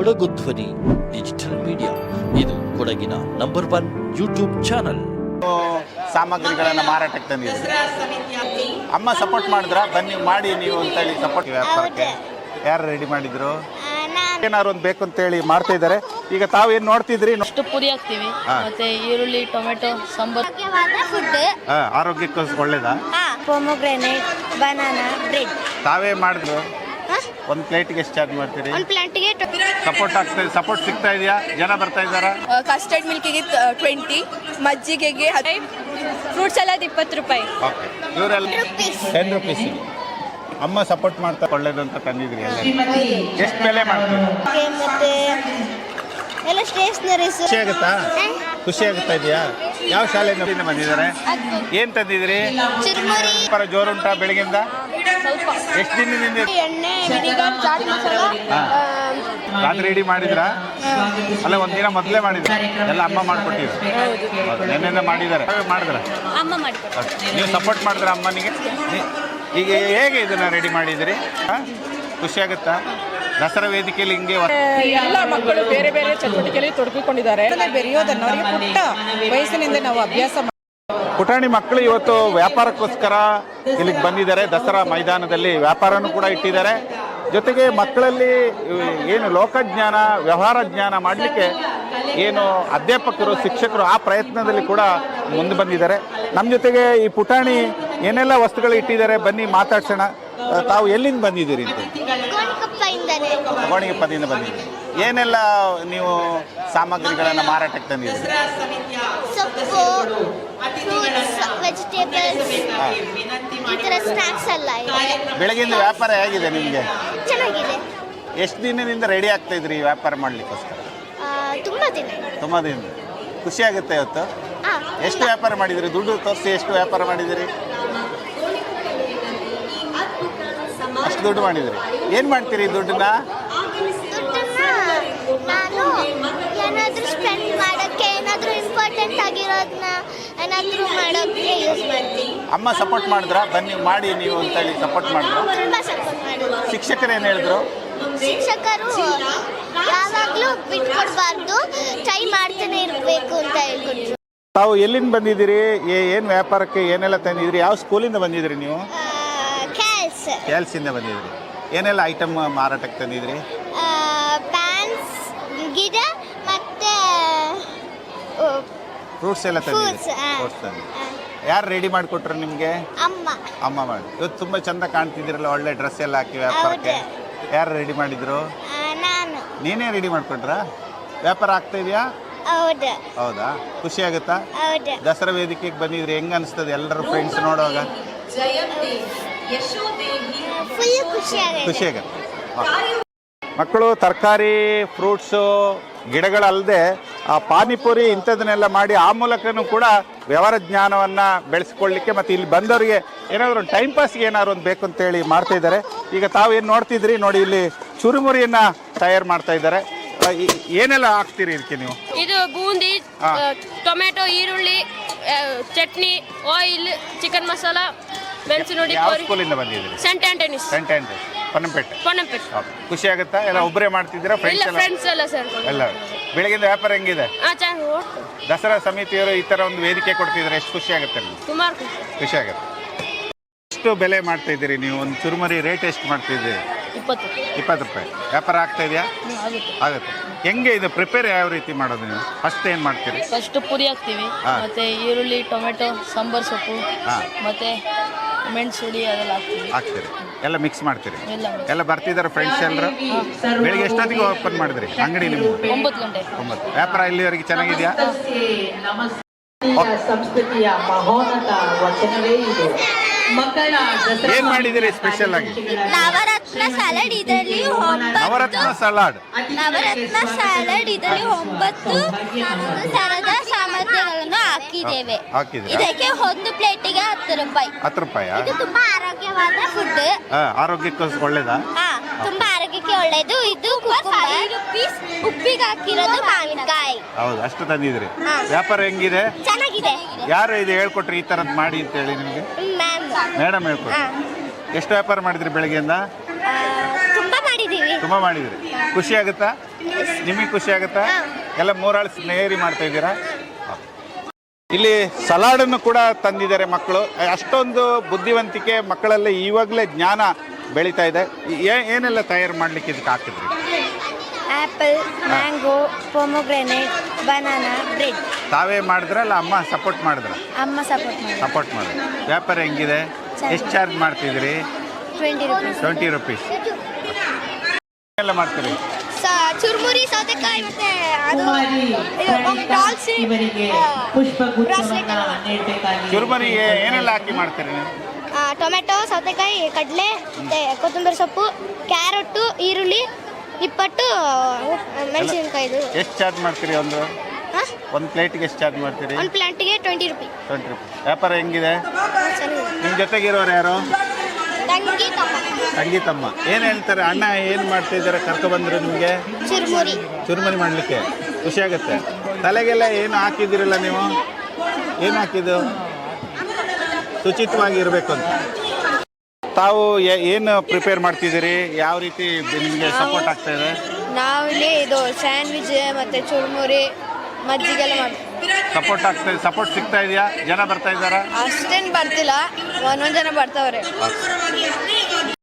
ಕೊಡಗು ಧ್ವನಿ digital media ಇದು ಕೊಡಗಿನ ನಂಬರ್ ಒನ್ ಯೂಟ್ಯೂಬ್ ಚಾನಲ್ ಸಾಮಗ್ರಿಗಳನ್ನ ಮಾರಾಟಕ್ಕೆ ತಂದಿದ್ದೀವಿ. ಅಮ್ಮ ಸಪೋರ್ಟ್ ಮಾಡಿದ್ರ? ಬನ್ನಿ ಮಾಡಿ ನೀವು ಅಂತೇಳಿ ಸಪೋರ್ಟ್ ವ್ಯಾಪಾರಕ್ಕೆ. ಯಾರು ರೆಡಿ ಮಾಡಿದ್ರು? ಏನಾದ್ರು ಒಂದು ಬೇಕು ಅಂತೇಳಿ ಮಾಡ್ತಾ ಇದ್ದಾರೆ. ಈಗ ತಾವು ಏನು ನೋಡ್ತಿದ್ರಿ ಅಷ್ಟು ಪುರಿ ಹಾಕ್ತೀವಿ. ಹಾ. ಮತ್ತೆ ಈರುಳ್ಳಿ ಟೊಮೆಟೊ ಸಾಂಬಾರ್. ಆ, ಆರೋಗ್ಯಕ್ಕೋಸ್ಕರ ಒಳ್ಳೇದಾ? ಪೊಮೊಗ್ರೆನೇಟ್ ಬನಾನಾ ಬ್ರೆಡ್ ತಾವೇ ಮಾಡಿದ್ರು? ಒಂದು ಪ್ಲೇಟ್ಗೆ ಎಷ್ಟು ಚಾರ್ಜ್ ಮಾಡ್ತೀರಿ? ಒಂದು ಪ್ಲಾಂಟಿಗೆ ಸಪೋರ್ಟ್ ಆಗ್ತಾ ಸಪೋರ್ಟ್ ಸಿಗ್ತಾ ಇದೆಯಾ? ಜನ ಬರ್ತಾ ಇದ್ದಾರಾ? ಕಸ್ಟರ್ಡ್ ಮಿಲ್ಕಿಗೆ ಟ್ವೆಂಟಿ ಮಜ್ಜಿಗೆಗೆ ಫ್ರೂಟ್ಸ್ ಸಲಾದ್ ಇಪ್ಪತ್ತು ರೂಪಾಯಿ. ಓಕೆ ಇವರೆಲ್ಲ ಟೆನ್ ರುಪೀಸ್ ಅಮ್ಮ ಸಪೋರ್ಟ್ ಮಾಡ್ತಾ ಒಳ್ಳೇದು ಅಂತ ತಂದಿದ್ರಿ ಎಲ್ಲ ಎಷ್ಟು ಬೆಲೆ ಮಾಡ್ತೀವಿ ಮತ್ತೆ ಎಲ್ಲ ಸ್ಟೇಷನರೀಸ್ ಖುಷಿ ಆಗುತ್ತಾ? ಖುಷಿ ಆಗುತ್ತಾ ಇದೆಯಾ? ಯಾವ ಶಾಲೆಯಿಂದ ಬಂದಿದ್ದಾರೆ? ಏನ್ ತಂದಿದ್ರಿ? ಜೋರುಂಟಾ ಬೆಳಗಿಂದ? ಎಷ್ಟು ದಿನದಿಂದ ಎಣ್ಣೆ ವಿನಿಗರ್ ಚಾಟ್ ಮಸಾಲ ಹಾ. ರಾತ್ರಿ ರೆಡಿ ಮಾಡಿದ್ರಾ? ಅಲ್ಲ ಒಂದಿನ ಮೊದಲೇ ಮಾಡಿದ್ರ? ಎಲ್ಲ ಅಮ್ಮ ಮಾಡ್ಕೊಟ್ಟಿದ್ರು. ನೆನ್ನೆ ಮಾಡಿದ್ದಾರೆ. ಮಾಡಿದ್ರ? ಅಮ್ಮ ನೀವು ಸಪೋರ್ಟ್ ಮಾಡಿದ್ರ ಅಮ್ಮನಿಗೆ? ನೀ- ಈಗ ಹೇಗೆ ಇದನ್ನ ರೆಡಿ ಮಾಡಿದಿರಿ ಹಾ? ಖುಷಿ ಆಗುತ್ತಾ? ದಸರಾ ವೇದಿಕೆಯಲ್ಲಿ ಹಿಂಗೆ ವ- ಎಲ್ಲ ಮಕ್ಕಳು ಬೇರೆ ಬೇರೆ ಚಟುವಟಿಕೆಯಲ್ಲಿ ತೊಡಗಿಕೊಂಡಿದ್ದಾರೆ. ಬೆರೆಯೋದನ್ನ ಅವರಿಗೆ ಪುಟ್ಟ ವಯಸ್ಸಿನಿಂದ ನಾವು ಅಭ್ಯಾಸ ಮಾಡಿ ಪುಟಾಣಿ ಮಕ್ಕಳು ಇವತ್ತು ವ್ಯಾಪಾರಕ್ಕೋಸ್ಕರ ಇಲ್ಲಿಗೆ ಬಂದಿದ್ದಾರೆ. ದಸರಾ ಮೈದಾನದಲ್ಲಿ ವ್ಯಾಪಾರನೂ ಕೂಡ ಇಟ್ಟಿದ್ದಾರೆ. ಜೊತೆಗೆ ಮಕ್ಕಳಲ್ಲಿ ಏನು ಲೋಕಜ್ಞಾನ ವ್ಯವಹಾರ ಜ್ಞಾನ ಮಾಡಲಿಕ್ಕೆ ಏನು ಅಧ್ಯಾಪಕರು ಶಿಕ್ಷಕರು ಆ ಪ್ರಯತ್ನದಲ್ಲಿ ಕೂಡ ಮುಂದೆ ಬಂದಿದ್ದಾರೆ. ನಮ್ಮ ಜೊತೆಗೆ ಈ ಪುಟಾಣಿ ಏನೆಲ್ಲ ವಸ್ತುಗಳು ಇಟ್ಟಿದ್ದಾರೆ ಬನ್ನಿ ಮಾತಾಡ್ಸೋಣ. ತಾವು ಎಲ್ಲಿಂದ ಬಂದಿದ್ದೀರಿ ಗೋಣಿಗೆಪ್ಪದಿಂದ ಬಂದಿದ್ದೀರಿ. ಏನೆಲ್ಲ ನೀವು ಸಾಮಗ್ರಿಗಳನ್ನು ಮಾರಾಟಕ್ಕೆ ತಂದಿದ್ದೀರಿ? ಸೊಪ್ಪು ಫ್ರೂಟ್ಸ್ ವೆಜಿಟೇಬಲ್ಸ್ ಈ ಥರ ಸ್ನ್ಯಾಕ್ಸ್ ಎಲ್ಲ ಇದೆ. ಬೆಳಗಿಂದ ವ್ಯಾಪಾರ ಹೇಗಿದೆ ನಿಮಗೆ? ಚೆನ್ನಾಗಿದೆ. ಎಷ್ಟು ದಿನದಿಂದ ರೆಡಿ ಆಗ್ತಾ ಇದ್ರಿ ಈ ವ್ಯಾಪಾರ ಮಾಡಲಿಕ್ಕೋಸ್ಕರ? ಆ, ತುಂಬ ದಿನ. ತುಂಬ ದಿನ. ಖುಷಿ ಆಗುತ್ತೆ ಇವತ್ತು? ಎಷ್ಟು ವ್ಯಾಪಾರ ಮಾಡಿದಿರಿ? ದುಡ್ಡು ತೋರಿಸಿ ಎಷ್ಟು ವ್ಯಾಪಾರ ಮಾಡಿದಿರಿ? ಅಷ್ಟು ದುಡ್ಡು ಮಾಡಿದಿರಿ. ಏನು ಮಾಡ್ತೀರಿ ಈ ದುಡ್ಡನ್ನ ನಾನು ಏನಾದರೂ ಸ್ಪೆಂಡ್ ಮಾಡೋಕ್ಕೆ ಏನಾದರೂ ಇಂಪಾರ್ಟೆಂಟ್ ಆಗಿರೋದನ್ನ ಏನಾದರೂ ಮಾಡೋಕ್ಕೆ ಯೂಸ್ ಮಾಡ್ತೀನಿ. ಅಮ್ಮ ಸಪೋರ್ಟ್ ಮಾಡಿದ್ರ? ಬನ್ನಿ ಮಾಡಿ ನೀವು ಅಂತೇಳಿ ಸಪೋರ್ಟ್ ಮಾಡಿದ್ರು? ತುಂಬ ಸಪೋರ್ಟ್ ಮಾಡೋದು ಶಿಕ್ಷಕರು ಏನು ಹೇಳಿದ್ರು? ಶಿಕ್ಷಕರು ಯಾವಾಗಲೂ ಬಿಟ್ಕೊಡ್ಬಾರ್ದು ಟ್ರೈ ಮಾಡ್ತಾನೆ ಇರಬೇಕು ಅಂತ ಹೇಳ್ಕೊಟ್ರು. ತಾವು ಎಲ್ಲಿಂದ ಬಂದಿದ್ದೀರಿ? ಏನು ವ್ಯಾಪಾರಕ್ಕೆ ಏನೆಲ್ಲ ತಂದಿದ್ದೀರಿ? ಯಾವ ಸ್ಕೂಲಿಂದ ಬಂದಿದ್ದೀರಿ ನೀವು? ಕ್ಯಾಲ್ಸ್ ಕ್ಯಾಲ್ಸಿಂದ ಬಂದಿದ್ದೀರಿ. ಏನೆಲ್ಲ ಐಟಮ್ ಮಾರಾಟಕ್ಕೆ ತಂದಿದ್ದೀರಿ? ಪ್ಯಾನ್ಸ್ ಗಿಡ ಫ್ರೂಟ್ಸ್ ಎಲ್ಲ ತಂದಿದ್ದೀರಿ? Fruits, ಆ. ಫ್ರೂಟ್ಸ್ ತಂದಿದ್ದೀರಿ. ಯಾರು ರೆಡಿ ಮಾಡಿಕೊಟ್ರು ನಿಮಗೆ? ಅಮ್ಮ. ಅಮ್ಮ ಮಾಡಿ ಇವತ್ತು ತುಂಬ ಚೆಂದ ಕಾಣ್ತಿದ್ದೀರಲ್ಲ ಒಳ್ಳೆ ಡ್ರೆಸ್ ಎಲ್ಲ ಹಾಕಿ ವ್ಯಾಪಾರಕ್ಕೆ. ಯಾರು ರೆಡಿ ಮಾಡಿದ್ರು? ಆ, ನಾನು. ನೀನೇ ರೆಡಿ ಮಾಡಿಕೊಟ್ರ ವ್ಯಾಪಾರ ಆಗ್ತಾ ಇದೆಯಾ? ಹೌದು. ಹೌದಾ? ಖುಷಿ ಆಗುತ್ತಾ? ಹೌದು. ದಸರಾ ವೇದಿಕೆಗೆ ಬಂದಿದ್ರೆ ಹೆಂಗ ಅನಿಸ್ತದೆ ಎಲ್ಲರೂ ಫ್ರೆಂಡ್ಸ್ ನೋಡುವಾಗ? ಫುಲ್ ಆಗಿದೆ ಖುಷಿ ಆಗುತ್ತೆ. ಮಕ್ಕಳು ತರಕಾರಿ ಫ್ರೂಟ್ಸು ಗಿಡಗಳಲ್ಲದೆ ಆ ಪಾನಿಪುರಿ ಇಂಥದನ್ನೆಲ್ಲ ಮಾಡಿ ಆ ಮೂಲಕನೂ ಕೂಡ ವ್ಯವಹಾರ ಜ್ಞಾನವನ್ನು ಬೆಳೆಸ್ಕೊಳ್ಳಿಕ್ಕೆ ಮತ್ತು ಇಲ್ಲಿ ಬಂದವರಿಗೆ ಏನಾದರೂ ಒಂದು ಟೈಮ್ ಪಾಸ್ಗೆ ಏನಾದ್ರು ಒಂದು ಬೇಕು ಅಂತೇಳಿ ಮಾಡ್ತಾ ಇದ್ದಾರೆ. ಈಗ ತಾವು ಏನು ನೋಡ್ತಿದ್ರಿ? ನೋಡಿ ಇಲ್ಲಿ ಚುರುಮುರಿಯನ್ನು ತಯಾರು ಮಾಡ್ತಾ ಇದ್ದಾರೆ. ಏನೆಲ್ಲ ಹಾಕ್ತೀರಿ ಇದಕ್ಕೆ ನೀವು? ಇದು ಬೂಂದಿ ಟೊಮೆಟೊ ಈರುಳ್ಳಿ ಚಟ್ನಿ ಆಯಿಲ್ ಚಿಕನ್ ಮಸಾಲ ಮೆಣಸಿನುಡಿ ಯಾವ ಪೊರಿ ಸ್ಕೂಲಿಂದ ಬಂದಿದ್ರಿ Saint Antony's Saint Andrew's Ponnampet Ponnampet okay. ಖುಷಿ ಆಗುತ್ತಾ? ಎಲ್ಲ ಒಬ್ಬರೇ ಮಾಡ್ತಿದ್ದೀರಾ? ಇಲ್ಲ ಫ್ರೆಂಡ್ಸ್ ಎಲ್ಲ? ಫ್ರೆಂಡ್ಸ್ ಎಲ್ಲ ಸೇರ್ಕೊಂಡು. ಎಲ್ಲ. ಬೆಳಗಿಂದ ವ್ಯಾಪಾರ ಹೆಂಗಿದೆ? ಹಾಂ ಚೆನ್ನಾಗಿ ದಸರಾ ಸಮಿತಿಯವರು ಈ ಥರ ಒಂದು ವೇದಿಕೆ ಕೊಡ್ತಿದ್ರೆ ಎಷ್ಟು ಖುಷಿ ಆಗುತ್ತೆ ನಿಮ್ಗೆ? ಸುಮಾರು ಖುಷಿ. ಖುಷಿ ಆಗುತ್ತೆ. ಎಷ್ಟು ಬೆಲೆ ಮಾಡ್ತಾ ಇದ್ದೀರಿ ನೀವು? ಒಂದು ಚುರುಮರಿ ರೇಟ್ ಎಷ್ಟು ಮಾಡ್ತಿದ್ದೀರಿ ಇಪ್ಪತ್ತು ಇಪ್ಪತ್ತು ರೂಪಾಯಿ. ವ್ಯಾಪಾರ ಆಗ್ತಾ ಇದೆಯಾ? ಆಗುತ್ತೆ. ಆಗುತ್ತೆ. ಹೆಂಗೆ ಇದು ಪ್ರಿಪೇರ್ ಯಾವ ರೀತಿ ಮಾಡೋದು ನೀವು? ಫಸ್ಟ್ ಏನು ಮಾಡ್ತೀರಿ? ಫಸ್ಟ್ ಪುರಿ ಹಾಕ್ತೀವಿ. ಹಾ. ಮತ್ತೆ ಈರುಳ್ಳಿ ಟೊಮೆಟೊ ಸಾಂಬಾರ್ ಸೊಪ್ಪು. ಹಾ. ಮತ್ತೆ ಮೆಣಸುಡಿ ಅದೆಲ್ಲ ಹಾಕ್ತೀವಿ. ಹಾಕ್ತೀರಿ. ಎಲ್ಲ ಮಿಕ್ಸ್ ಮಾಡ್ತೀರಿ? ಎಲ್ಲ ಎಲ್ಲ ಬರ್ತಿದ್ದಾರೆ ಫ್ರೆಂಡ್ಸ್ ಎಲ್ಲರೂ ಬೆಳಿಗ್ಗೆ ಎಷ್ಟೊತ್ತಿಗೆ ಓಪನ್ ಮಾಡಿದ್ರಿ ಅಂಗಡಿ ನಿಮ್ದು? ಒಂಬತ್ತು ಗಂಟೆ. ಒಂಬತ್ತು. ವ್ಯಾಪಾರ ಇಲ್ಲಿವರೆಗೆ ಚೆನ್ನಾಗಿದೆಯಾ? ಸಂಸ್ಕೃತಿಯ ಮಹೋನ್ನತ ವಚನವೇ ಇದು. ಮಕ್ಕಳ ದಸರಾ ಏನು ಮಾಡಿದ್ದೀರಿ ಸ್ಪೆಷಲ್ ಆಗಿ? ನವರತ್ನ ಸಲಾಡ್ ಇದರಲ್ಲಿ ನವರತ್ನ ಸಲಾಡ್ ನವರತ್ನ ಸಲಾಡ್ ಇದರಲ್ಲಿ ಒಂಬತ್ತು. ತರದ ಸಾಮಗ್ರಿಗಳನ್ನು ಹಾಕಿದ್ದೇವೆ. ಹಾಕಿದ್ದೀರಾ? ಇದಕ್ಕೆ ಒಂದು ಪ್ಲೇಟಿಗೆ ಹತ್ತು ರೂಪಾಯಿ. ಹತ್ತು ರೂಪಾಯಿ? ಇದು ತುಂಬಾ ಆರೋಗ್ಯವಾದ ಫುಡ್ ಆರೋಗ್ಯಕ್ಕೆ ಒಳ್ಳೇದಾ? ಹಾ ತುಂಬಾ ಆರೋಗ್ಯಕ್ಕೆ ಒಳ್ಳೇದು. ಇದು ಉಪ್ಪಿಗೆ ಹಾಕಿರೋದು ಮಾವಿನಕಾಯಿ. ಹೌದು ಅಷ್ಟು ತಂದಿದ್ರಿ ಹಾ. ವ್ಯಾಪಾರ ಹೆಂಗಿದೆ? ಚೆನ್ನಾಗಿದೆ. ಯಾರು ಇದು ಹೇಳ್ಕೊಟ್ರಿ ಈ ಥರದ್ದು ಮಾಡಿ ಅಂತ ಹೇಳಿ ನಿಮಗೆ? ಮ್ಯಾಮ್. ಮೇಡಮ್ ಹೇಳ್ಕೊಟ್ರಿ. ಎಷ್ಟು ವ್ಯಾಪಾರ ಮಾಡಿದ್ರಿ ಬೆಳಗ್ಗೆಯಿಂದ? ತುಂಬಾ ಮಾಡಿದೀವಿ ತುಂಬ ಮಾಡಿದ್ರಿ. ಖುಷಿ ಆಗುತ್ತಾ? ನಿಮಗೆ ಖುಷಿ ಆಗುತ್ತಾ? ಎಲ್ಲ ಮೂರಾಳು ಸ್ನೇಹರಿ ಮಾಡ್ತಾ ಇದ್ದೀರಾ? ಇಲ್ಲಿ ಸಲಾಡನ್ನು ಕೂಡ ತಂದಿದ್ದಾರೆ ಮಕ್ಕಳು. ಅಷ್ಟೊಂದು ಬುದ್ಧಿವಂತಿಕೆ ಮಕ್ಕಳಲ್ಲಿ ಇವಾಗಲೇ ಜ್ಞಾನ ಬೆಳೀತಾ ಇದೆ. ಏನೆಲ್ಲ ತಯಾರು ಮಾಡ್ಲಿಕ್ಕೆ ಇದಕ್ಕೆ ಹಾಕಿದ್ರಿ? Apple mango pomegranate banana bread. ತಾವೇ ಮಾಡಿದ್ರಲ್ಲ ಅಮ್ಮ ಸಪೋರ್ಟ್ ಮಾಡಿದ್ರ? ಅಮ್ಮ ಸಪೋರ್ಟ್ ಮಾಡಿ ಸಪೋರ್ಟ್ ಮಾಡಿದ್ರು. ವ್ಯಾಪಾರ ಹೆಂಗಿದೆ? ಎಷ್ಟು ಚಾರ್ಜ್ ಮಾಡ್ತಿದ್ರಿ ಟ್ವೆಂಟಿ ರುಪೀಸ್ ಟ್ವೆಂಟಿ ರುಪೀಸ್ ಎಲ್ಲ ಮಾಡ್ತೀರಿ? ಚುರುಮುರಿ ಸೌತೆಕಾಯಿ ಮತ್ತೆ ಚುರುಮರಿಗೆ ಏನೆಲ್ಲ ಹಾಕಿ ಮಾಡ್ತೀರಿ ಟೊಮೆಟೊ ಸೌತೆಕಾಯಿ ಕಡಲೆ ಮತ್ತೆ ಕೊತ್ತಂಬರಿ ಸೊಪ್ಪು ಕ್ಯಾರೆಟು ಈರುಳ್ಳಿ ಇಪ್ಪಟ್ಟು ಮೆಣಸಿನಕಾಯಿದು. ಎಷ್ಟು ಚಾರ್ಜ್ ಮಾಡ್ತೀರಿ ಒಂದು? ಒಂದು ಪ್ಲೇಟಿಗೆ ಎಷ್ಟು ಚಾರ್ಜ್ ಮಾಡ್ತೀರಿ? ಒಂದು ಪ್ಲಾಂಟಿಗೆ ಟ್ವೆಂಟಿ ರುಪಿ. Twenty rupee. ವ್ಯಾಪಾರ ಹೆಂಗಿದೆ? ನಿಮ್ಮ ಜೊತೆಗಿರೋರು ಯಾರು? ತಮ್ಮ ತಂಗಿ ತಮ್ಮ ಏನು ಹೇಳ್ತಾರೆ? ಅಣ್ಣ ಏನು ಮಾಡ್ತಾ ಇದ್ದಾರೆ ಕರ್ಕೊಬಂದ್ರು ನಿಮಗೆ? ಚುರುಮುರಿ. ಚುರುಮರಿ ಮಾಡ್ಲಿಕ್ಕೆ. ಖುಷಿ ಆಗುತ್ತೆ. ತಲೆಗೆಲ್ಲ ಏನು ಹಾಕಿದಿರಲ್ಲ ನೀವು? ಏನು ಹಾಕಿದ್ದು? ಶುಚಿತ್ವವಾಗಿ ಇರಬೇಕು ಅಂತ. ತಾವು ಏನು ಪ್ರಿಪೇರ್ ಮಾಡ್ತಿದ್ದೀರಿ? ಯಾವ ರೀತಿ ನಿಮಗೆ ಸಪೋರ್ಟ್ ಆಗ್ತಾ ಇದೆ? ನಾವಿಲ್ಲಿ ಇದು ಸ್ಯಾಂಡ್ವಿಚ್ ಮತ್ತೆ ಚುರುಮುರಿ ಮಜ್ಜಿಗೆಲ್ಲ ಮಾಡ್ತೀವಿ ಸಪೋರ್ಟ್ ಆಗ್ತಾ ಸಪೋರ್ಟ್ ಸಿಗ್ತಾ ಇದೆಯಾ? ಜನ ಬರ್ತಾ ಇದ್ದಾರಾ? ಅಷ್ಟೇನು ಬರ್ತಿಲ್ಲ. ಒಂದೊಂದು ಜನ ಬರ್ತಾವ್ರೆ. ತಾವು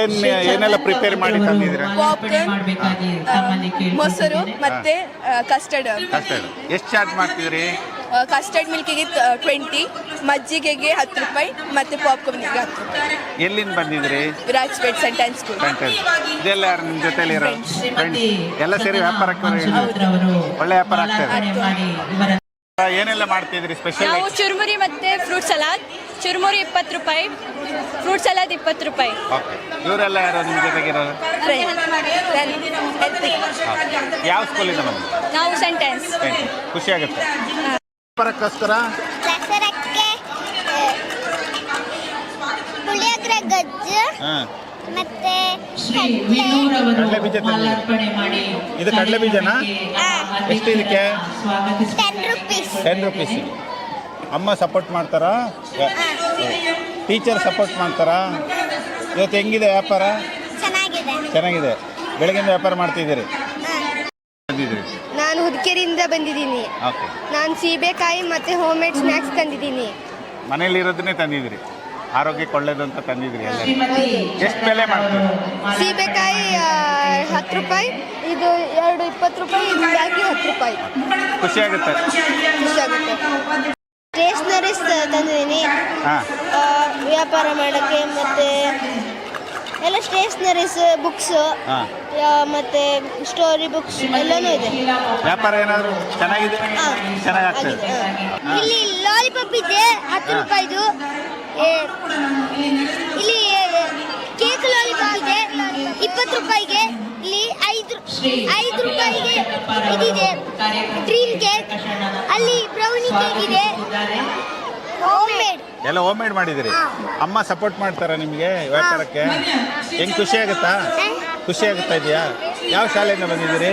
ಏನ್ ಏನೆಲ್ಲ ಪ್ರಿಪೇರ್ ಮಾಡಿ ತಂದಿದ್ದೀರಾ? ಮಾರ್ಪಣೆ ಮಾಡಬೇಕಾಗಿ ತಮ್ಮಲ್ಲಿ ಮೊಸರು ಮತ್ತೆ ಕಸ್ಟರ್ಡ್ ಕಸ್ಟರ್ಡ್ ಎಷ್ಟು ಚಾರ್ಜ್ ಮಾಡ್ತಿದ್ರಿ? ಕಸ್ಟರ್ಡ್ ಮಿಲ್ಕಿಗೆ ಟ್ವೆಂಟಿ ಮಜ್ಜಿಗೆಗೆ ಹತ್ತು ರೂಪಾಯಿ ಮತ್ತೆ ಪಾಪ್ಕಾರ್ನ್ಗೆ ಹತ್ತು ರೂಪಾಯಿ. ಎಲ್ಲಿಂದ ಬಂದಿದ್ರಿ? ರಾಜ್ಪೇಟ್ ಸೆಂಟೆನ್ಸ್ ಸ್ಕೂಲ್ ಸೆಂಟೆನ್ಸ್ ಇದೆಲ್ಲ ಯಾರು ನಿಮ್ಮ ಜೊತೆಲಿ ಇರೋ ಶ್ರೀಮತಿ ಎಲ್ಲ ಸೇರಿ ವ್ಯಾಪಾರಕ್ಕೆ ಒಳ್ಳೆ ವ್ಯಾಪಾರ ಆಗ್ತದೆ ಏನೆಲ್ಲ ಮಾಡ್ತಿದ್ರಿ? ಸ್ಪೆಷಲ್ ನಾವು ಚುರುಮುರಿ ಮತ್ತೆ ಫ್ರೂಟ್ ಸಲಾದ್ ಚುರುಮುರಿ ಇಪ್ಪತ್ತು ರೂಪಾಯಿ ಫ್ರೂಟ್ ಸಲಾದ್ ಇಪ್ಪತ್ತು ರೂಪಾಯಿ. ಓಕೆ ಇವರೆಲ್ಲ ಯಾರು? ನಿಮ್ಮ ಯಾವ ಸ್ಕೂಲಿಂದ ಬಂದು ನಾವು ಸೆಂಟೆನ್ಸ್ ಖುಷಿ ಆಗುತ್ತೆ. ವ್ಯಾಪಾರಕ್ಕೋಸ್ಕರ? ದಸರಕ್ಕೆ ಪುಳಿಯೋಗರೆ ಗಜ್ಜು ಹಾಂ. ಮತ್ತೆ ಶ್ರೀ ವಿನೂರ್ ಅವರು ಕಡಲೆ ಬೀಜ ತಂದಿದ್ದಾರೆ. ಮಾಲಾರ್ಪಣೆ ಮಾಡಿ ಇದು ಕಡಲೆ ಬೀಜನಾ? ಎಷ್ಟು ಇದಕ್ಕೆ? ಸ್ವಾಗತಿಸಿ ಟೆನ್ ರುಪೀಸ್ ಟೆನ್ ರುಪೀಸ್ ಅಮ್ಮ ಸಪೋರ್ಟ್ ಮಾಡ್ತಾರಾ? ಟೀಚರ್ ಸಪೋರ್ಟ್ ಮಾಡ್ತಾರಾ? ಇವತ್ತು ಹೆಂಗಿದೆ ವ್ಯಾಪಾರ? ಚೆನ್ನಾಗಿದೆ. ಚೆನ್ನಾಗಿದೆ. ಬೆಳಗಿನ ವ್ಯಾಪಾರ ಮಾಡ್ತಿದ್ದೀರಿ? ಬಂದಿದ್ದೀರಿ? ನಾನು ಹುದ್ಕೇರಿಯಿಂದ ಬಂದಿದ್ದೀನಿ. ಓಕೆ. ನಾನು ಸೀಬೆಕಾಯಿ ಮತ್ತೆ ಹೋಮ್ ಮೇಡ್ ಸ್ನ್ಯಾಕ್ಸ್ ತಂದಿದ್ದೀನಿ. ಮನೇಲಿ ಇರೋದನ್ನೇ ತಂದಿದ್ದೀರಿ. ಆರೋಗ್ಯಕ್ಕೆ ಒಳ್ಳೇದು ಅಂತ ತಂದಿದ್ದೀರಿ ಎಲ್ಲ. ಎಷ್ಟು ಬೆಲೆ ಮಾಡ್ತೀರಿ? ಸೀಬೆಕಾಯಿ ಹತ್ತು ರೂಪಾಯಿ ಇದು ಎರಡು ಇಪ್ಪತ್ತು ರೂಪಾಯಿ ಇದು ಬ್ಯಾಗಿ ಹತ್ತು ರೂಪಾಯಿ. ಖುಷಿ ಆಗುತ್ತೆ. ಖುಷಿ ಆಗುತ್ತೆ. ಸ್ಟೇಷ್ನರೀಸ್ ತಂದಿದ್ದೀನಿ ಹಾಂ. ಆ, ವ್ಯಾಪಾರ ಮಾಡೋಕ್ಕೆ ಮತ್ತು ಎಲ್ಲ ಸ್ಟೇಷ್ನರೀಸ್ ಬುಕ್ಸ್ ಮತ್ತೆ ಮತ್ತು ಸ್ಟೋರಿ ಬುಕ್ಸ್ ಎಲ್ಲನೂ ಇದೆ. ವ್ಯಾಪಾರ ಏನಾದರೂ ಚೆನ್ನಾಗಿದೆ? ಇಲ್ಲಿ ಲಾಲಿಪಾಪ್ ಇದೆ ಹತ್ತು ರೂಪಾಯಿದು. ಇಲ್ಲಿ ಕೇಕ್ ಲಾಲಿಪಾಪ್ ಇದೆ ಇಪ್ಪತ್ತು ರೂಪಾಯಿಗೆ ಇಲ್ಲಿ ಐದು ಐದು ರೂಪಾಯಿಗೆ ಇದಿದೆ. Dream cake. ಅಲ್ಲಿ ಬ್ರೌನಿ ಕೇಕ್ ಇದೆ. ಹೋಮ್ ಮೇಡ್ ಎಲ್ಲ ಹೋಮ್ ಮೇಡ್ ಮಾಡಿದಿರಿ ಅಮ್ಮ ಸಪೋರ್ಟ್ ಮಾಡ್ತಾರಾ ನಿಮಗೆ ವ್ಯಾಪಾರಕ್ಕೆ? ಹೆಂಗ್ ಖುಷಿ ಆಗುತ್ತಾ? ಖುಷಿ ಆಗುತ್ತಾ ಇದೆಯಾ? ಯಾವ ಶಾಲೆಯಿಂದ ಬಂದಿದ್ದೀರಿ?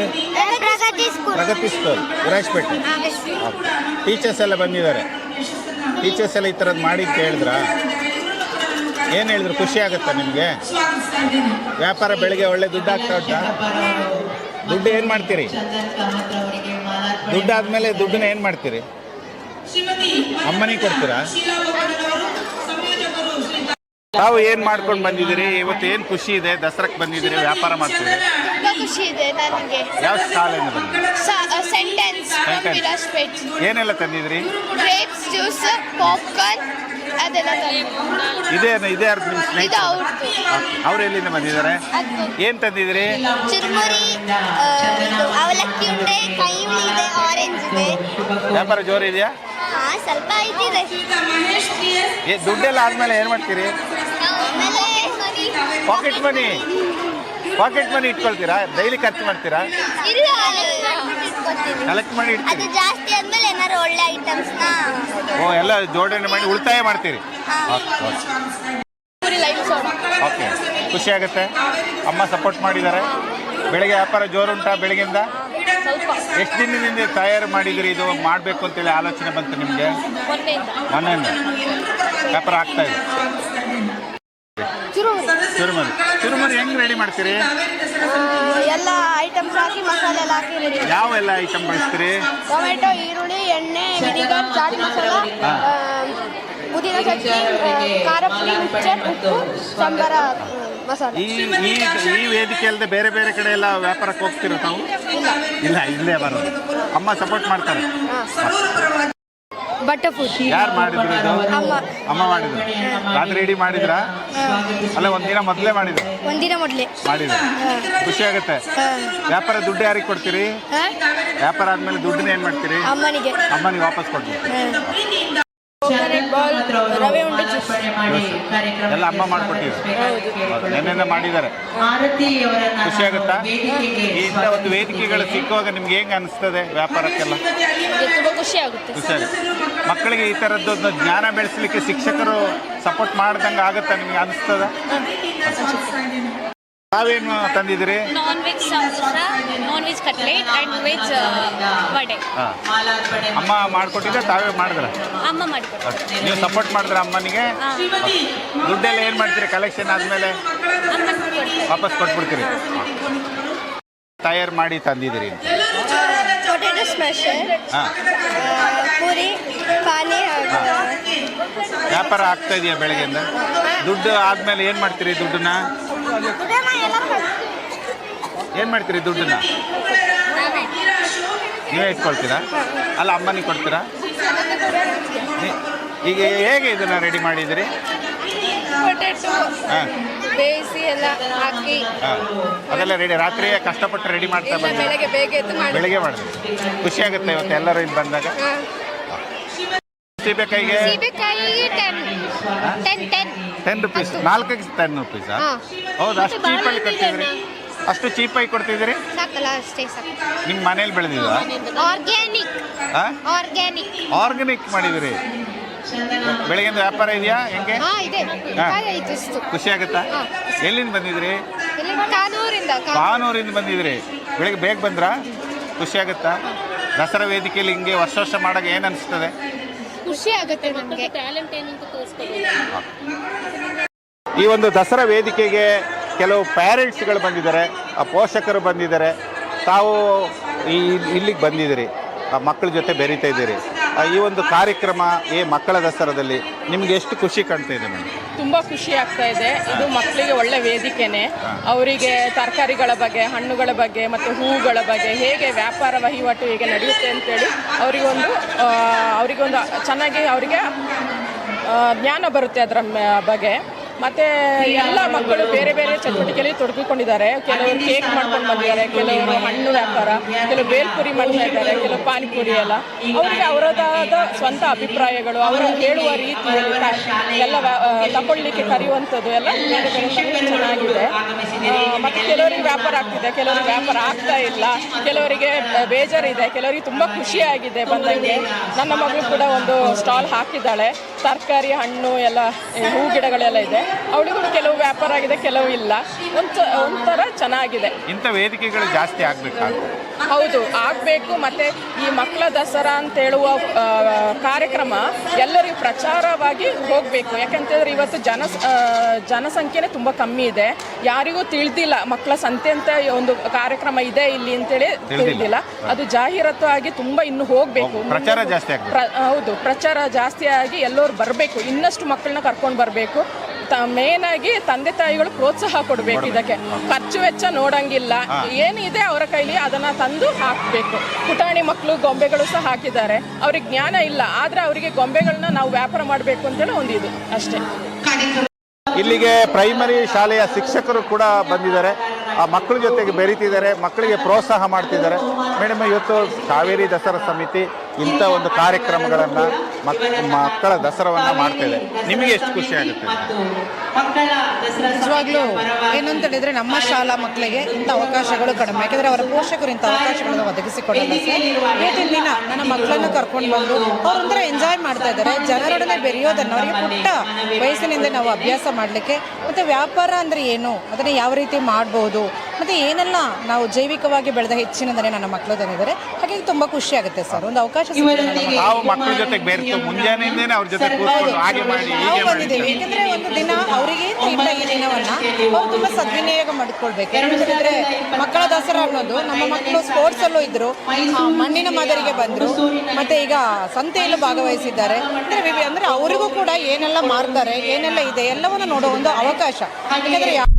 ಪ್ರಗತಿ ಸ್ಕೂಲ್ ವಿರಾಜ್ಪೇಟೆ ಟೀಚರ್ಸ್ ಎಲ್ಲ ಬಂದಿದ್ದಾರೆ. ಟೀಚರ್ಸ್ ಎಲ್ಲ ಈ ಥರದ್ದು ಮಾಡಿ ಅಂತ ಹೇಳಿದ್ರಾ ಏನು ಹೇಳಿದ್ರು ಖುಷಿ ಆಗುತ್ತಾ ನಿಮಗೆ? ವ್ಯಾಪಾರ ಬೆಳಿಗ್ಗೆ ಒಳ್ಳೆ ದುಡ್ಡು ಆಗ್ತಾ ಉಂಟಾ? ದುಡ್ಡು ಏನು ಮಾಡ್ತೀರಿ? ದುಡ್ಡು ಆದಮೇಲೆ ದುಡ್ಡನ್ನ ಏನು ಮಾಡ್ತೀರಿ? ಅಮ್ಮನಿಗೆ ಕೊಡ್ತೀರಾ? ತಾವು ಏನು ಮಾಡ್ಕೊಂಡು ಬಂದಿದ್ದೀರಿ? ಇವತ್ತು ಏನು ಖುಷಿ ಇದೆ? ದಸರಕ್ಕೆ ಬಂದಿದ್ದೀರಿ ವ್ಯಾಪಾರ ಮಾಡ್ತೀರಿ? ತುಂಬ ಖುಷಿ ಇದೆ ನನಗೆ ಯಾವ ಶಾಲೆಯಿಂದ ಬಂದಿದ್ದೀರಿ? Sentence Sentence. ಏನೆಲ್ಲ ತಂದಿದ್ದೀರಿ ಗ್ರೇಪ್ಸ್ ಜ್ಯೂಸ್ ಪಾಪ್ಕಾರ್ನ್ ಅದೆಲ್ಲ ಇದೇ ಇದೇ ಯಾರು ನಿಮ್ಮ ಇದು ಸ್ನೇಹಿತರು ಅವ್ರದ್ದು ಅವ್ರು ಎಲ್ಲಿಂದ ಬಂದಿದ್ದಾರೆ? ಏನು ತಂದಿದ್ದೀರಿ ಚುರುಮುರಿ ಆ, ಇದು ಅವಲಕ್ಕಿ ಉಂಡೆ ಕೈಯುಳಿ ಇದೆ ಆರೆಂಜ್ ಇದೆ. ವ್ಯಾಪಾರ ಜೋರು ಇದೆಯಾ? ಹಾ ಸ್ವಲ್ಪ ಏ ದುಡ್ಡೆಲ್ಲ ಆದ್ಮೇಲೆ ಏನು ಮಾಡ್ತೀರಿ? ಆಮೇಲೆ ಪಾಕೆಟ್ ಮನಿ ಪಾಕೆಟ್ ಮನಿ ಇಟ್ಕೊಳ್ತೀರಾ? ಡೈಲಿ ಖರ್ಚು ಮಾಡ್ತೀರಾ? ಇಲ್ಲ. ಕಲೆಕ್ಟ್ ಮಾಡಿ ಅದು ಇಡ್ತೀರಿ ಜಾಸ್ತಿ ಆದ್ಮೇಲೆ ಏನಾರು ಒಳ್ಳೆ ಐಟಮ್ಸ್ನ ಓ ಎಲ್ಲ ಜೋಡಣೆ ಮಾಡಿ ಉಳಿತಾಯ ಮಾಡ್ತೀರಿ. ಓಕೆ. ಖುಷಿ ಆಗುತ್ತೆ. ಅಮ್ಮ ಸಪೋರ್ಟ್ ಮಾಡಿದ್ದಾರೆ. ಬೆಳಗ್ಗೆ ವ್ಯಾಪಾರ ಜೋರುಂಟಾ ಬೆಳಗಿಂದ ಎಷ್ಟು ದಿನದಿಂದ ತಯಾರು ಮಾಡಿದಿರಿ ಇದು? ಮಾಡಬೇಕು ಅಂತೇಳಿ ಆಲೋಚನೆ ಬಂತು ನಿಮಗೆ? ಮೊನ್ನೆಯಿಂದ. ಮನೆಯಿಂದ ವ್ಯಾಪಾರ ಆಗ್ತಾ ಇದೆ. ಚುರುಮುರಿ ಚುರುಮುರಿ ಹೆಂಗ್ ರೆಡಿ ಮಾಡ್ತೀರಿ? ಎಲ್ಲ ಐಟಮ್ಸ್ ಹಾಕಿ ಮಸಾಲೆ ಎಲ್ಲ ಹಾಕಿ ರೆಡಿ ಯಾವ ಎಲ್ಲ ಐಟಮ್ ಬಳಸ್ತೀರಿ? ಟೊಮೆಟೊ ಈರುಳ್ಳಿ ಎಣ್ಣೆ ವಿನಿಗರ್ ಚಾಟ್ ಮಸಾಲ ಹಾ. ಪುದೀನ ಚಟ್ನಿ ಖಾರ ಪುಡಿ ಮಿಕ್ಚರ್ ಉಪ್ಪು ಸಾಂಬಾರ ಮಸಾಲೆ. ಈ ಈ ಈ ವೇದಿಕೆ ಅಲ್ಲದೆ ಬೇರೆ ಬೇರೆ ಕಡೆ ಎಲ್ಲ ವ್ಯಾಪಾರಕ್ಕೆ ಹೋಗ್ತಿರೋ ತಾವು? ಇಲ್ಲ ಇಲ್ಲೇ ಬರೋದು. ಅಮ್ಮ ಸಪೋರ್ಟ್ ಮಾಡ್ತಾರೆ. Butter food. ಯಾರು ಮಾಡಿದ್ರು ಇದು? ಅಮ್ಮ. ಅಮ್ಮ. ಮಾಡಿದ್ರು? ರಾತ್ರಿ ರೆಡಿ ಮಾಡಿದ್ರ? ಅಲ್ಲ ಒಂದಿನ ಮೊದಲೇ ಮಾಡಿದ್ರು? ಒಂದಿನ ಮೊದಲೇ. ಮಾಡಿದ್ರು? ಖುಷಿ ಆಗುತ್ತೆ. ವ್ಯಾಪಾರ ದುಡ್ಡು ಯಾರಿಗೆ ಕೊಡ್ತೀರಿ? ವ್ಯಾಪಾರ ಆದ್ಮೇಲೆ ದುಡ್ಡನ್ನ ಏನ್ ಮಾಡ್ತೀರಿ? ಅಮ್ಮನಿಗೆ. ಅಮ್ಮನಿಗೆ ವಾಪಸ್ ಕೊಡ್ತೀರಿ. ರವೆ ಉಂಡೆ ಎಲ್ಲ ಅಮ್ಮ ಮಾಡ್ಕೊಟ್ಟಿದ್ದಾರೆ ಮಾಡಿದ್ದಾರೆ. ಖುಷಿ ಆಗುತ್ತಾ? ಇಂಥ ಒಂದು ವೇದಿಕೆಗಳು ಸಿಕ್ಕುವಾಗ ನಿಮ್ಗೆ ಹೆಂಗ್ ಅನಿಸ್ತದೆ ವ್ಯಾಪಾರಕ್ಕೆಲ್ಲ? ತುಂಬ ಖುಷಿ ಆಗುತ್ತೆ. ಖುಷಿ ಮಕ್ಕಳಿಗೆ ಈ ಥರದ್ದೊಂದು ಜ್ಞಾನ ಬೆಳೆಸಲಿಕ್ಕೆ ಶಿಕ್ಷಕರು ಸಪೋರ್ಟ್ ಮಾಡ್ದಂಗೆ ಆಗುತ್ತಾ ನಿಮ್ಗೆ ಅನಿಸ್ತದ? ತಾವೇನು ತಂದಿದ್ದೀರಿ? Non veg samosa non veg cutlet and veg vada. ಹಾ. ಅಮ್ಮ ಮಾಡ್ಕೊಟ್ಟಿದ್ರೆ ತಾವೇ ಮಾಡಿದ್ರ? ಅಮ್ಮ ಮಾಡ್ಕೊಟ್ಟು ನೀವು ಸಪೋರ್ಟ್ ಮಾಡಿದ್ರ ಅಮ್ಮನಿಗೆ? ದುಡ್ಡೆಲ್ಲ ಏನು ಮಾಡ್ತೀರಿ? ಕಲೆಕ್ಷನ್ ಆದಮೇಲೆ? ವಾಪಸ್ ಕೊಟ್ಬಿಡ್ತೀರಿ. ತಯಾರು ಮಾಡಿ ತಂದಿದ್ದೀರಿ ಪೊಟೆಟೊ ಸ್ಮ್ಯಾಶ್ ಹಾಂ. ಪೂರಿ ಪಾನಿ ವ್ಯಾಪಾರ ಆಗ್ತಾ ಇದೆಯಾ ಬೆಳಗ್ಗೆಯಿಂದ? ದುಡ್ಡು ಆದ್ಮೇಲೆ ಏನು ಮಾಡ್ತೀರಿ ದುಡ್ಡನ್ನ? ಏನು ಮಾಡ್ತೀರಿ ದುಡ್ಡನ್ನ? ನೀವೇ ಇಟ್ಕೊಳ್ತೀರಾ? ಅಲ್ಲ ಅಮ್ಮನಿಗೆ ಕೊಡ್ತೀರಾ? ಈಗ ಹೇಗೆ ಇದನ್ನ ರೆಡಿ ಮಾಡಿದಿರಿ ಪೊಟೆಟೊ ಹಾಂ. ಬೇಯಿಸಿ ಎಲ್ಲ ಹಾಕಿ. ಹಾಂ. ಅದೆಲ್ಲ ರೆಡಿ ರಾತ್ರಿ ಕಷ್ಟಪಟ್ಟು ರೆಡಿ ಮಾಡ್ತಾ ಬೆಳಗ್ಗೆ ಬೇಗ ಎದ್ದು ಮಾಡಿ ಬೆಳಿಗ್ಗೆ ಮಾಡಿದ್ರಿ ಖುಷಿ ಆಗುತ್ತೆ ಇವತ್ತು ಎಲ್ಲರೂ ಇಲ್ಲಿ ಬಂದಾಗ. ಸೀಬೆಕಾಯಿಗೆ ಸೀಬೆಕಾಯಿಗೆ ten rupees ten ten rupees ನಾಲ್ಕಿಗೆ ten ರುಪೀಸಾ ಹಾ. ಹೌದು? ಅಷ್ಟು ಚೀಪಲ್ಲಿ ಕೊಡ್ತಿದ್ರಿ? ಅಷ್ಟು ಚೀಪಾಗಿ ಸಾಕಲ್ಲ ಅಷ್ಟೇ ಸಾಕು. ನಿಮ್ಮ ಮನೇಲಿ ಬೆಳೆದಿದ್ವಾ ಆರ್ಗ್ಯಾನಿಕ್ ಮಾಡಿದ್ರಿ ಆರ್ಗ್ಯಾನಿಕ್ ಆರ್ಗ್ಯಾನಿಕ್ ಮಾಡಿದಿರಿ. ವ್ಯಾಪಾರ ಇದೆಯಾ? ಹೆಂಗೆ? ಹಾ ಇದೆ. ಹಾ. ಆಯ್ತು ಇಷ್ಟು ಖುಷಿ ಆಗುತ್ತಾ? ಹಾ. ಎಲ್ಲಿಂದ ಬಂದಿದ್ರಿ? ಇಲ್ಲಿ ಕಾನೂರಿಂದ ಕಾ- ಕಾನೂರಿಂದ ಬಂದಿದ್ರಿ. ಬೆಳಿಗ್ಗೆ ಬೇಗ ಬಂದ್ರಾ? ಖುಷಿ ಆಗುತ್ತಾ? ದಸರಾ ವೇದಿಕೆಯಲ್ಲಿ ಹಿಂಗೆ ವರ್ಷ ವರ್ಷ ಮಾಡಾಗ ಏನು ಅನಿಸ್ತದೆ? ಖುಷಿ ಆಗುತ್ತೆ ನಮಗೆ. ಟ್ಯಾಲೆಂಟ್ ಏನಂತ ಈ ಒಂದು ದಸರಾ ವೇದಿಕೆಗೆ ಕೆಲವು ಪ್ಯಾರೆಂಟ್ಸ್ಗಳು ಬಂದಿದ್ದಾರೆ, ಆ ಪೋಷಕರು ಬಂದಿದ್ದಾರೆ. ತಾವು ಇಲ್ಲಿಗೆ ಬಂದಿದ್ದೀರಿ, ಆ ಮಕ್ಕಳ ಜೊತೆ ಬೆರೀತಾ ಇದ್ದೀರಿ. ಈ ಒಂದು ಕಾರ್ಯಕ್ರಮ ಈ ಮಕ್ಕಳ ದಸರಾದಲ್ಲಿ ನಿಮ್ಗೆ ಎಷ್ಟು ಖುಷಿ ಕಾಣ್ತಾ ಇದೆ ಮೇಡಮ್? ತುಂಬ ಖುಷಿ ಆಗ್ತಾ ಇದೆ. ಇದು ಮಕ್ಕಳಿಗೆ ಒಳ್ಳೆ ವೇದಿಕೆನೆ. ಅವರಿಗೆ ತರಕಾರಿಗಳ ಬಗ್ಗೆ, ಹಣ್ಣುಗಳ ಬಗ್ಗೆ ಮತ್ತು ಹೂವುಗಳ ಬಗ್ಗೆ ಹೇಗೆ ವ್ಯಾಪಾರ ವಹಿವಾಟು ಹೇಗೆ ನಡೆಯುತ್ತೆ ಅಂತೇಳಿ ಅವರಿಗೊಂದು ಅವರಿಗೊಂದು ಚೆನ್ನಾಗಿ ಅವರಿಗೆ ಜ್ಞಾನ ಬರುತ್ತೆ ಅದರ ಬಗ್ಗೆ. ಮತ್ತೆ ಎಲ್ಲ ಮಕ್ಕಳು ಬೇರೆ ಬೇರೆ ಚಟುವಟಿಕೆಯಲ್ಲಿ ತೊಡಗಿಕೊಂಡಿದ್ದಾರೆ. ಕೆಲವರು ಕೇಕ್ ಮಾಡ್ಕೊಂಡು ಬಂದಿದ್ದಾರೆ, ಕೆಲವರು ಹಣ್ಣು ವ್ಯಾಪಾರ, ಕೆಲವು ಬೇಲ್ಪುರಿ ಮಾಡ್ತಾ ಇದ್ದಾರೆ, ಕೆಲವು ಪಾನಿಪುರಿ ಎಲ್ಲ. ಅವರಿಗೆ ಅವರದಾದ ಸ್ವಂತ ಅಭಿಪ್ರಾಯಗಳು, ಅವರು ಹೇಳುವ ರೀತಿ ಎಲ್ಲ ತಗೊಳ್ಳಿಕ್ಕೆ ಕರೆಯುವಂಥದ್ದು ಎಲ್ಲ ಚೆನ್ನಾಗಿದೆ. ಮತ್ತೆ ಕೆಲವರಿಗೆ ವ್ಯಾಪಾರ ಆಗ್ತಿದೆ, ಕೆಲವರಿಗೆ ವ್ಯಾಪಾರ ಆಗ್ತಾ ಇಲ್ಲ, ಕೆಲವರಿಗೆ ಬೇಜಾರಿದೆ, ಕೆಲವರಿಗೆ ತುಂಬ ಖುಷಿಯಾಗಿದೆ ಬಂದಂಗೆ. ನನ್ನ ಮಗಳು ಕೂಡ ಒಂದು ಸ್ಟಾಲ್ ಹಾಕಿದ್ದಾಳೆ. ತರಕಾರಿ ಹಣ್ಣು ಎಲ್ಲ ಹೂ ಗಿಡಗಳೆಲ್ಲ ಇದೆ. ಅವಳಿಗೂ ಕೆಲವು ವ್ಯಾಪಾರ ಆಗಿದೆ ಕೆಲವು ಇಲ್ಲ. ಒಂದು ಒಂಥರ ಚೆನ್ನಾಗಿದೆ. ಇಂಥ ವೇದಿಕೆಗಳು ಜಾಸ್ತಿ ಆಗಬೇಕು? ಹೌದು ಆಗಬೇಕು ಮತ್ತೆ ಈ ಮಕ್ಕಳ ದಸರಾ ಅಂತ ಹೇಳುವ ಕಾರ್ಯಕ್ರಮ ಎಲ್ಲರಿಗೂ ಪ್ರಚಾರವಾಗಿ ಹೋಗಬೇಕು. ಯಾಕಂತಂದ್ರೆ ಇವತ್ತು ಜನ ಜನಸಂಖ್ಯೆನೇ ತುಂಬ ಕಮ್ಮಿ ಇದೆ. ಯಾರಿಗೂ ತಿಳಿದಿಲ್ಲ ಮಕ್ಕಳ ಸಂತೆ ಅಂತ ಒಂದು ಕಾರ್ಯಕ್ರಮ ಇದೆ ಇಲ್ಲಿ ಅಂತೇಳಿ ತಿಳಿದಿಲ್ಲ. ಅದು ಜಾಹೀರಾತು ಆಗಿ ತುಂಬ ಇನ್ನು ಹೋಗಬೇಕು. ಪ್ರಚಾರ ಜಾಸ್ತಿ ಹೌದು ಪ್ರಚಾರ ಜಾಸ್ತಿ ಆಗಿ ಎಲ್ಲರೂ ಬರಬೇಕು. ಇನ್ನಷ್ಟು ಮಕ್ಕಳನ್ನ ಕರ್ಕೊಂಡು ಬರಬೇಕು. ತ ಮೇನ್ ಆಗಿ ತಂದೆ ತಾಯಿಗಳು ಪ್ರೋತ್ಸಾಹ ಕೊಡಬೇಕು ಇದಕ್ಕೆ. ಖರ್ಚು ವೆಚ್ಚ ನೋಡಂಗಿಲ್ಲ. ಏನಿದೆ ಅವರ ಕೈಲಿ ಅದನ್ನ ತಂದು ಹಾಕಬೇಕು. ಪುಟಾಣಿ ಮಕ್ಕಳು ಗೊಂಬೆಗಳು ಸಹ ಹಾಕಿದ್ದಾರೆ. ಅವ್ರಿಗೆ ಜ್ಞಾನ ಇಲ್ಲ. ಆದ್ರೆ ಅವರಿಗೆ ಗೊಂಬೆಗಳನ್ನ ನಾವು ವ್ಯಾಪಾರ ಮಾಡಬೇಕು ಅಂತೇಳಿ ಒಂದು ಇದು. ಅಷ್ಟೇ. ಇಲ್ಲಿಗೆ ಪ್ರೈಮರಿ ಶಾಲೆಯ ಶಿಕ್ಷಕರು ಕೂಡ ಬಂದಿದ್ದಾರೆ. ಆ ಮಕ್ಕಳ ಜೊತೆಗೆ ಬೆರೀತಿದ್ದಾರೆ. ಮಕ್ಕಳಿಗೆ ಪ್ರೋತ್ಸಾಹ ಮಾಡ್ತಿದ್ದಾರೆ. ಮೇಡಮ್ ಇವತ್ತು ಕಾವೇರಿ ದಸರಾ ಸಮಿತಿ ಇಂಥ ಒಂದು ಕಾರ್ಯಕ್ರಮಗಳನ್ನು ಮಕ್ ಮಕ್ಕಳ ದಸರಾವನ್ನ ಮಾಡ್ತೇವೆ. ನಿಮಗೆ ಎಷ್ಟು ಖುಷಿ ಆಗುತ್ತೆ? ನಿಜವಾಗ್ಲೂ ಏನು ಅಂತ ಹೇಳಿದ್ರೆ ನಮ್ಮ ಶಾಲಾ ಮಕ್ಕಳಿಗೆ ಇಂಥ ಅವಕಾಶಗಳು ಕಡಿಮೆ. ಯಾಕಂದ್ರೆ ಅವರ ಪೋಷಕರು ಇಂಥ ಅವಕಾಶಗಳನ್ನು ಒದಗಿಸಿಕೊಡಲ್ಲ ಇವತ್ತಿನ ದಿನ ನನ್ನ ಮಕ್ಕಳನ್ನು ಕರ್ಕೊಂಡು ಬಂದು ಅವರೊಂಥರ ಎಂಜಾಯ್ ಮಾಡ್ತಾ ಇದ್ದಾರೆ. ಜನರೊಡನೆ ಬೆರೆಯೋದನ್ನು ಅವರಿಗೆ ಪುಟ್ಟ ವಯಸ್ಸಿನಿಂದ ನಾವು ಅಭ್ಯಾಸ ಮಾಡಲಿಕ್ಕೆ ಮತ್ತು ವ್ಯಾಪಾರ ಅಂದರೆ ಏನು? ಅದನ್ನು ಯಾವ ರೀತಿ ಮಾಡ್ಬೋದು? ಮತ್ತು ಏನೆಲ್ಲ ನಾವು ಜೈವಿಕವಾಗಿ ಬೆಳೆದ ಹೆಚ್ಚಿನ ದನ ನನ್ನ ಮಕ್ಕಳು ತಂದಿದ್ದಾರೆ. ಹಾಗಾಗಿ ತುಂಬ ಖುಷಿ ಆಗುತ್ತೆ ಸರ್. ಒಂದು ಅವಕಾಶ. ನಾವು ಮಕ್ಕಳ ಜೊತೆಗೆ ಬೆರೆತು ಮುಂಜಾನೆಯಿಂದನೇ ಅವ್ರ ಜೊತೆ ಕೂತ್ಕೊಂಡು ಹಾಗೆ ಮಾಡಿ ಹೀಗೆ ಮಾಡಿ. ಬಂದಿದ್ದೇವೆ. ಯಾಕಂದ್ರೆ ಒಂದು ದಿನ ಅವರಿಗೆ ಈ ದಿನವನ್ನ ಅವ್ರು ತುಂಬಾ ಸದ್ವಿನಿಯೋಗ ಮಾಡಿಕೊಳ್ಬೇಕು. ಯಾಕಂದ್ರೆ ಮಕ್ಕಳ ದಸರಾ ಅನ್ನೋದು ನಮ್ಮ ಮಕ್ಕಳು ಸ್ಪೋರ್ಟ್ಸ್ ಅಲ್ಲೂ ಇದ್ರು. ಆ, ಮಣ್ಣಿನ ಮಾದರಿಗೆ ಬಂದ್ರು. ಮತ್ತೆ ಈಗ ಸಂತೆಯಲ್ಲೂ ಭಾಗವಹಿಸಿದ್ದಾರೆ. ಅಂದ್ರೆ ಅಂದ್ರೆ ಅವರಿಗೂ ಕೂಡ ಏನೆಲ್ಲ ಮಾರ್ತಾರೆ ಏನೆಲ್ಲ ಇದೆ ಎಲ್ಲವನ್ನು ನೋಡೋ ಒಂದು ಅವಕಾಶ. ಯಾಕಂದ್ರೆ ಯಾ-